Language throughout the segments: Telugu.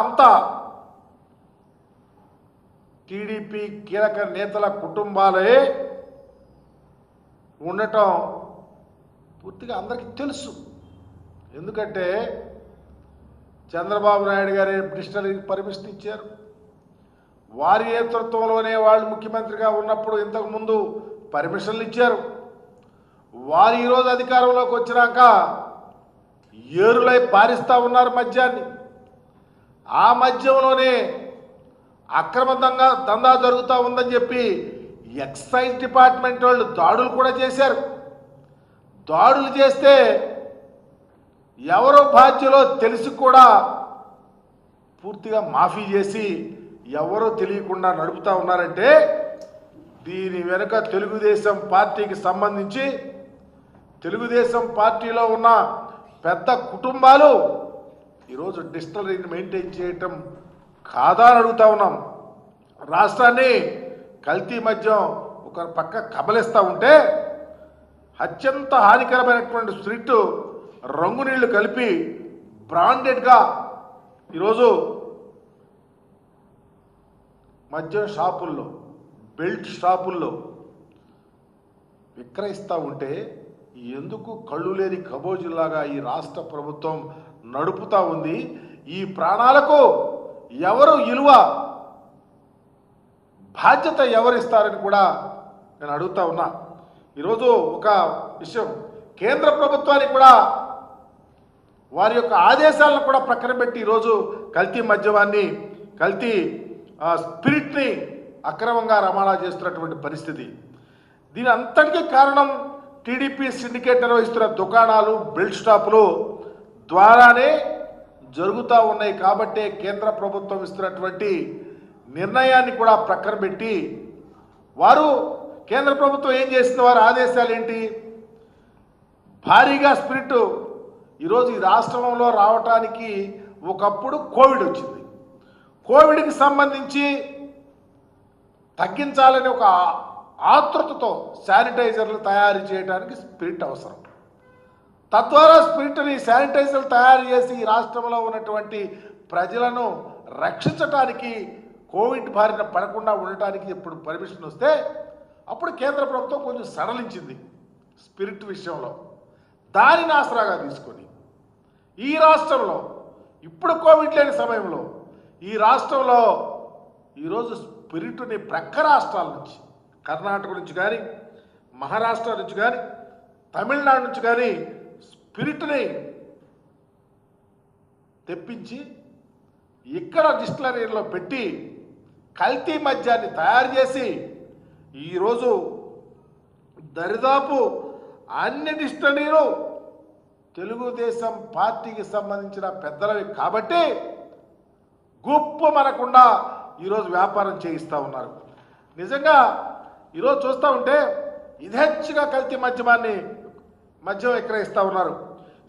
అంతా టీడీపీ కీలక నేతల కుటుంబాలే ఉండటం పూర్తిగా అందరికీ తెలుసు. ఎందుకంటే చంద్రబాబు నాయుడు గారే డిక్షనరీకి పర్మిషన్ ఇచ్చారు. వారి నేతృత్వంలోనే వాళ్ళు ముఖ్యమంత్రిగా ఉన్నప్పుడు ఇంతకుముందు పర్మిషన్లు ఇచ్చారు. వారు ఈరోజు అధికారంలోకి వచ్చినాక ఏరులై పారిస్తూ ఉన్నారు మద్యాన్ని. ఆ మధ్యంలోనే అక్రమ దందా జరుగుతూ ఉందని చెప్పి ఎక్సైజ్ డిపార్ట్మెంట్ వాళ్ళు దాడులు కూడా చేశారు. దాడులు చేస్తే ఎవరో బాధ్యులో తెలిసి కూడా పూర్తిగా మాఫీ చేసి ఎవరో తెలియకుండా నడుపుతా ఉన్నారంటే దీని వెనుక తెలుగుదేశం పార్టీకి సంబంధించి తెలుగుదేశం పార్టీలో ఉన్న పెద్ద కుటుంబాలు ఈరోజు డిస్టలరీని మెయింటైన్ చేయటం కాదా అని అడుగుతా ఉన్నాం. రాష్ట్రాన్ని కల్తీ మద్యం ఒక పక్క కబలిస్తూ ఉంటే అత్యంత హానికరమైనటువంటి స్ప్రిట్ రంగు నీళ్ళు కలిపి బ్రాండెడ్గా ఈరోజు మద్యం షాపుల్లో బెల్ట్ షాపుల్లో విక్రయిస్తూ ఉంటే ఎందుకు కళ్ళు లేని కబోజులాగా ఈ రాష్ట్ర ప్రభుత్వం నడుపుతా ఉంది. ఈ ప్రాణాలకు ఎవరు ఇలువ బాధ్యత ఎవరిస్తారని కూడా నేను అడుగుతా ఉన్నా. ఈరోజు ఒక విషయం కేంద్ర ప్రభుత్వానికి కూడా వారి యొక్క ఆదేశాలను కూడా ప్రక్కన పెట్టి ఈరోజు కల్తీ మద్యమాన్ని కల్తీ ఆ, స్పిరిట్ని అక్రమంగా రవాణా చేస్తున్నటువంటి పరిస్థితి. దీని అంతటికీ కారణం టీడీపీ సిండికేట్ నిర్వహిస్తున్న దుకాణాలు బెల్ట్ స్టాపులు ద్వారానే జరుగుతూ ఉన్నాయి కాబట్టే కేంద్ర ప్రభుత్వం ఇస్తున్నటువంటి నిర్ణయాన్ని కూడా ప్రక్కన పెట్టి వారు కేంద్ర ప్రభుత్వం ఏం చేసిన వారి ఆదేశాలు ఏంటి? భారీగా స్పిరిట్ ఈరోజు ఈ రాష్ట్రంలో రావటానికి ఒకప్పుడు కోవిడ్ వచ్చింది. కోవిడ్కి సంబంధించి తగ్గించాలని ఒక ఆతృతతో శానిటైజర్లు తయారు చేయడానికి స్పిరిట్ అవసరం. తద్వారా స్పిరిట్ని శానిటైజర్లు తయారు చేసి ఈ రాష్ట్రంలో ఉన్నటువంటి ప్రజలను రక్షించటానికి కోవిడ్ బారిన పడకుండా ఉండటానికి ఇప్పుడు పర్మిషన్ వస్తే అప్పుడు కేంద్ర ప్రభుత్వం కొంచెం సడలించింది స్పిరిట్ విషయంలో. దానిని ఆసరాగా తీసుకొని ఈ రాష్ట్రంలో ఇప్పుడు కోవిడ్ లేని సమయంలో ఈ రాష్ట్రంలో ఈరోజు స్పిరిట్ని ప్రక్క రాష్ట్రాల నుంచి కర్ణాటక నుంచి కానీ మహారాష్ట్ర నుంచి కానీ తమిళనాడు నుంచి కానీ స్పిరిట్ని తెప్పించి ఇక్కడ డిస్టిలరీలో పెట్టి కల్తీ మద్యాన్ని తయారు చేసి ఈరోజు దరిదాపు అన్ని డిస్టిలరీలు తెలుగుదేశం పార్టీకి సంబంధించిన పెద్దలవి కాబట్టి గుప్పు మనకుండా ఈరోజు వ్యాపారం చేయిస్తూ ఉన్నారు. నిజంగా ఈరోజు చూస్తూ ఉంటే ఇదేచ్ఛగా కల్తీ మద్యమాన్ని మద్యం విక్రయిస్తూ ఉన్నారు.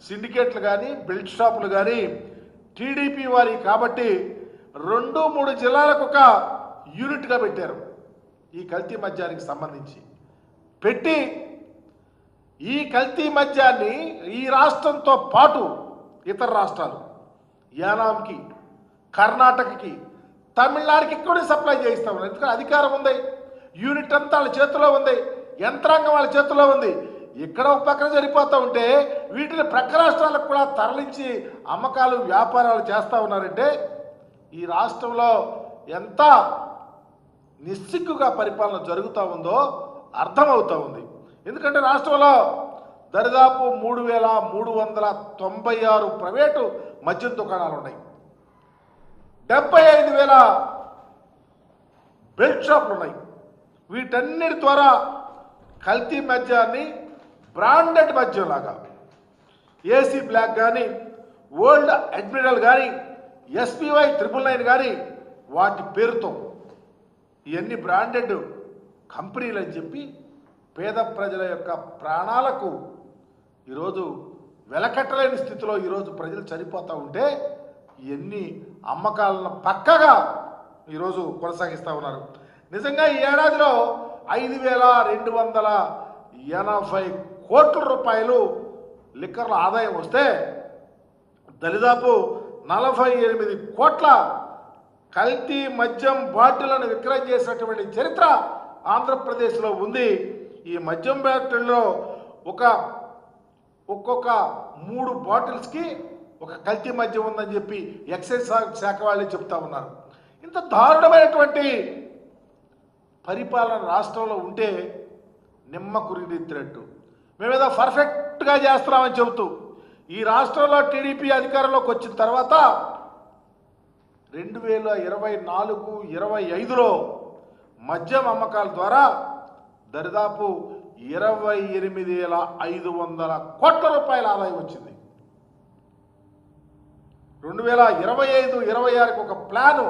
సిండికేట్లు కానీ బెల్ట్ షాపులు కానీ టీడీపీ వారి కాబట్టి రెండు మూడు జిల్లాలకు ఒక యూనిట్గా పెట్టారు. ఈ కల్తీ మద్యానికి సంబంధించి. పెట్టి ఈ కల్తీ మద్యాన్ని ఈ రాష్ట్రంతో పాటు ఇతర రాష్ట్రాలు యానాంకి కర్ణాటకకి తమిళనాడుకి కూడా సప్లై చేయిస్తా. ఉన్నారు ఎందుకంటే అధికారం ఉంది. యూనిట్ అంతా వాళ్ళ చేతిలో ఉంది. యంత్రాంగం వాళ్ళ చేతిలో ఉంది. ఇక్కడ ఒక పక్కన సరిపోతూ ఉంటే వీటిని ప్రక్క రాష్ట్రాలకు కూడా తరలించి అమ్మకాలు వ్యాపారాలు చేస్తూ ఉన్నారంటే ఈ రాష్ట్రంలో ఎంత నిస్సిగ్గుగా పరిపాలన జరుగుతూ ఉందో అర్థమవుతూ ఉంది. ఎందుకంటే రాష్ట్రంలో దరిదాపు మూడు వేల మూడు వందల తొంభై ఆరు ప్రైవేటు మద్యం దుకాణాలు ఉన్నాయి. డెబ్బై ఐదు వేల బెల్ట్ షాపులు ఉన్నాయి. వీటన్నిటి ద్వారా కల్తీ మద్యాన్ని బ్రాండెడ్ మద్యం లాగా ఏసీ బ్లాక్ కానీ ఓల్డ్ అడ్మిరల్ కానీ ఎస్పీవై ట్రిపుల్ నైన్ కానీ వాటి పేరుతో ఇవన్నీ బ్రాండెడ్ కంపెనీలు అని చెప్పి పేద ప్రజల యొక్క ప్రాణాలకు ఈరోజు వెలకట్టలేని స్థితిలో ఈరోజు ప్రజలు చనిపోతూ ఉంటే ఇవన్నీ అమ్మకాలను పక్కగా ఈరోజు కొనసాగిస్తూ ఉన్నారు. నిజంగా ఈ ఏడాదిలో ఐదు వేల రెండు వందల ఎనభై కోట్ల రూపాయలు లిక్కర్ల ఆదాయం వస్తే దరిదాపు నలభై ఎనిమిది కోట్ల కల్తీ మద్యం బాటిళ్ళను విక్రయం చేసినటువంటి చరిత్ర ఆంధ్రప్రదేశ్లో ఉంది. ఈ మద్యం బాటిల్లో ఒక ఒక్కొక్క మూడు బాటిల్స్కి ఒక కల్తీ మద్యం ఉందని చెప్పి ఎక్సైజ్ శాఖ వాళ్ళే చెప్తా ఉన్నారు. ఇంత దారుణమైనటువంటి పరిపాలన రాష్ట్రంలో ఉంటే నిమ్మ కురిగినట్టు. మేమేదో పర్ఫెక్ట్గా చేస్తున్నామని చెబుతూ ఈ రాష్ట్రంలో టీడీపీ అధికారంలోకి వచ్చిన తర్వాత రెండు వేల ఇరవై నాలుగు ఇరవై ఐదులో మద్యం అమ్మకాల ద్వారా దరిదాపు ఇరవై ఎనిమిది వేల ఐదు వందల కోట్ల రూపాయల ఆదాయం వచ్చింది. రెండు వేల ఇరవై ఐదు ఇరవై ఆరుకి ఒక ప్లాను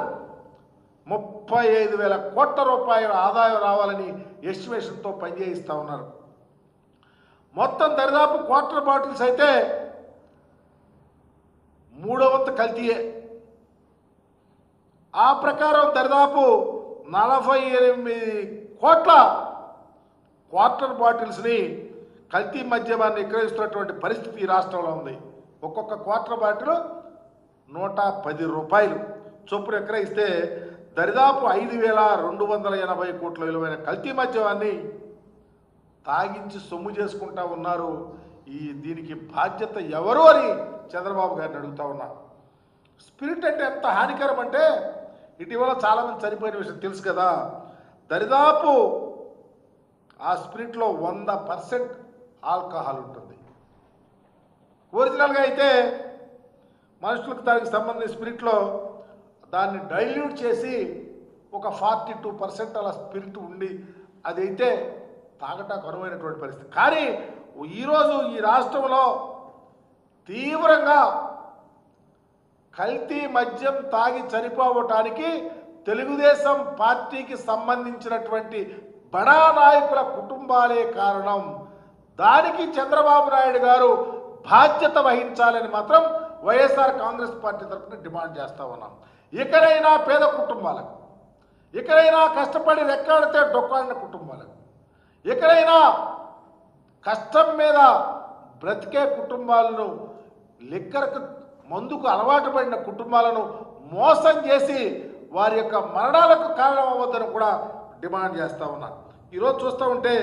ముప్పై ఐదు వేల కోట్ల రూపాయల ఆదాయం రావాలని ఎస్టిమేషన్తో పనిచేయిస్తూ ఉన్నారు. మొత్తం దరిదాపు క్వార్టర్ బాటిల్స్ అయితే మూడో వంతు కల్తీయే. ఆ ప్రకారం దరిదాపు నలభై ఎనిమిది కోట్ల క్వార్టర్ బాటిల్స్ని కల్తీ మద్యమాన్ని విక్రయిస్తున్నటువంటి పరిస్థితి ఈ రాష్ట్రంలో ఉంది. ఒక్కొక్క క్వార్టర్ బాటిల్ నూట పది రూపాయలు. చొప్పున విక్రయిస్తే దరిదాపు ఐదు వేల రెండు వందల ఎనభై కోట్ల విలువైన కల్తీ మద్యమాన్ని తాగించి సొమ్ము చేసుకుంటా ఉన్నారు. ఈ దీనికి బాధ్యత ఎవరు అని చంద్రబాబు గారిని అడుగుతా ఉన్నా. స్పిరిట్ అంటే ఎంత హానికరం అంటే ఇటీవల చాలామంది చనిపోయిన విషయం తెలుసు కదా. దరిదాపు ఆ స్పిరిట్లో వంద పర్సెంట్ ఆల్కహాల్ ఉంటుంది. ఒరిజినల్గా అయితే మనుషులకు దానికి సంబంధించిన స్పిరిట్లో దాన్ని డైల్యూట్ చేసి ఒక ఫార్టీ టూ పర్సెంట్ అలా స్పిరిట్ ఉండి అదైతే తాగటానికి అనువైనటువంటి పరిస్థితి. కానీ ఈరోజు ఈ రాష్ట్రంలో తీవ్రంగా కల్తీ మద్యం తాగి చనిపోవటానికి తెలుగుదేశం పార్టీకి సంబంధించినటువంటి బడా నాయకుల కుటుంబాలే కారణం. దానికి చంద్రబాబు నాయుడు గారు బాధ్యత వహించాలని మాత్రం వైఎస్ఆర్ కాంగ్రెస్ పార్టీ తరఫున డిమాండ్ చేస్తా ఉన్నాం. ఎక్కడైనా పేద కుటుంబాలకు ఇకనైనా కష్టపడి రెక్కాడితే డొక్కాడిన కుటుంబాలకు ఎక్కడైనా కష్టం మీద బ్రతికే కుటుంబాలను లిక్కరకు మందుకు అలవాటు పడిన కుటుంబాలను మోసం చేసి వారి యొక్క మరణాలకు కారణం అవ్వద్దని కూడా డిమాండ్ చేస్తా ఉన్నా. ఈరోజు చూస్తూ ఉంటే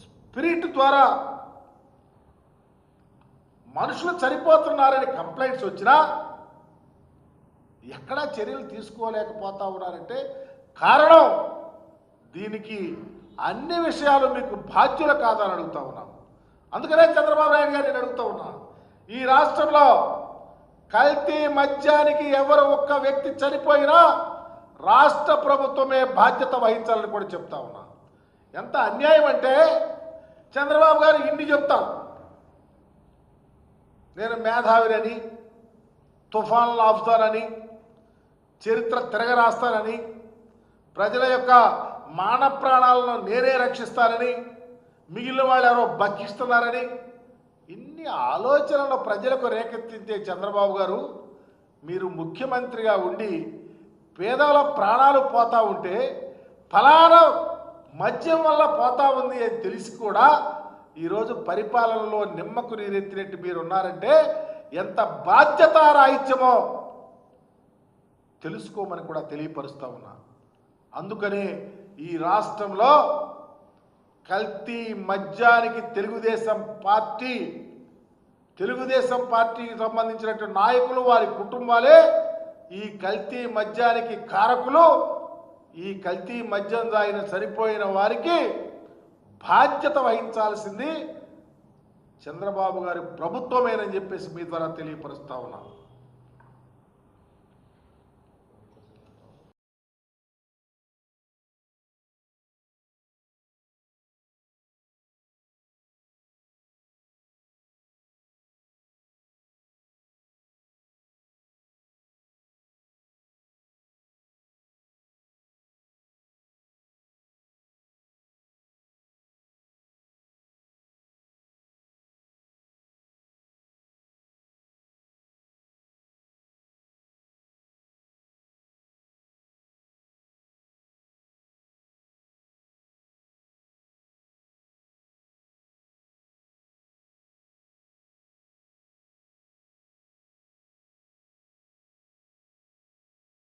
స్పిరిట్ ద్వారా మనుషులు చనిపోతున్నారని కంప్లైంట్స్ వచ్చినా ఎక్కడా చర్యలు తీసుకోలేకపోతా ఉన్నారంటే కారణం దీనికి అన్ని విషయాలు మీకు బాధ్యులు కాదని అడుగుతా ఉన్నాం. అందుకనే చంద్రబాబు నాయుడు గారు నేను అడుగుతా ఉన్నా. ఈ రాష్ట్రంలో కల్తీ మద్యానికి ఎవరు ఒక్క వ్యక్తి చనిపోయినా రాష్ట్ర ప్రభుత్వమే బాధ్యత వహించాలని కూడా చెప్తా ఉన్నా. ఎంత అన్యాయం అంటే చంద్రబాబు గారు ఇన్ని చెప్తాను నేను మేధావిని తుఫాన్లు ఆపుతానని చరిత్ర తిరగరాస్తానని ప్రజల యొక్క మాన ప్రాణాలను నేనే రక్షిస్తానని మిగిలిన వాళ్ళు ఎవరో బక్కిస్తున్నారని ఇన్ని ఆలోచనలు ప్రజలకు రేకెత్తించే చంద్రబాబు గారు మీరు ముఖ్యమంత్రిగా ఉండి పేదల ప్రాణాలు పోతా ఉంటే ఫలానా మద్యం వల్ల పోతా ఉంది అని తెలిసి కూడా ఈరోజు పరిపాలనలో నిమ్మకు నీరెత్తినట్టు మీరు ఉన్నారంటే ఎంత బాధ్యత రాహిత్యమో తెలుసుకోమని కూడా తెలియపరుస్తూ ఉన్నా. అందుకనే ఈ రాష్ట్రంలో కల్తీ మద్యానికి తెలుగుదేశం పార్టీ తెలుగుదేశం పార్టీకి సంబంధించినటువంటి నాయకులు వారి కుటుంబాలే ఈ కల్తీ మద్యానికి కారకులు. ఈ కల్తీ మద్యం తాగిన సరిపోయిన వారికి బాధ్యత వహించాల్సింది చంద్రబాబు గారి ప్రభుత్వమేనని చెప్పేసి మీ ద్వారా తెలియపరుస్తా ఉన్నాను.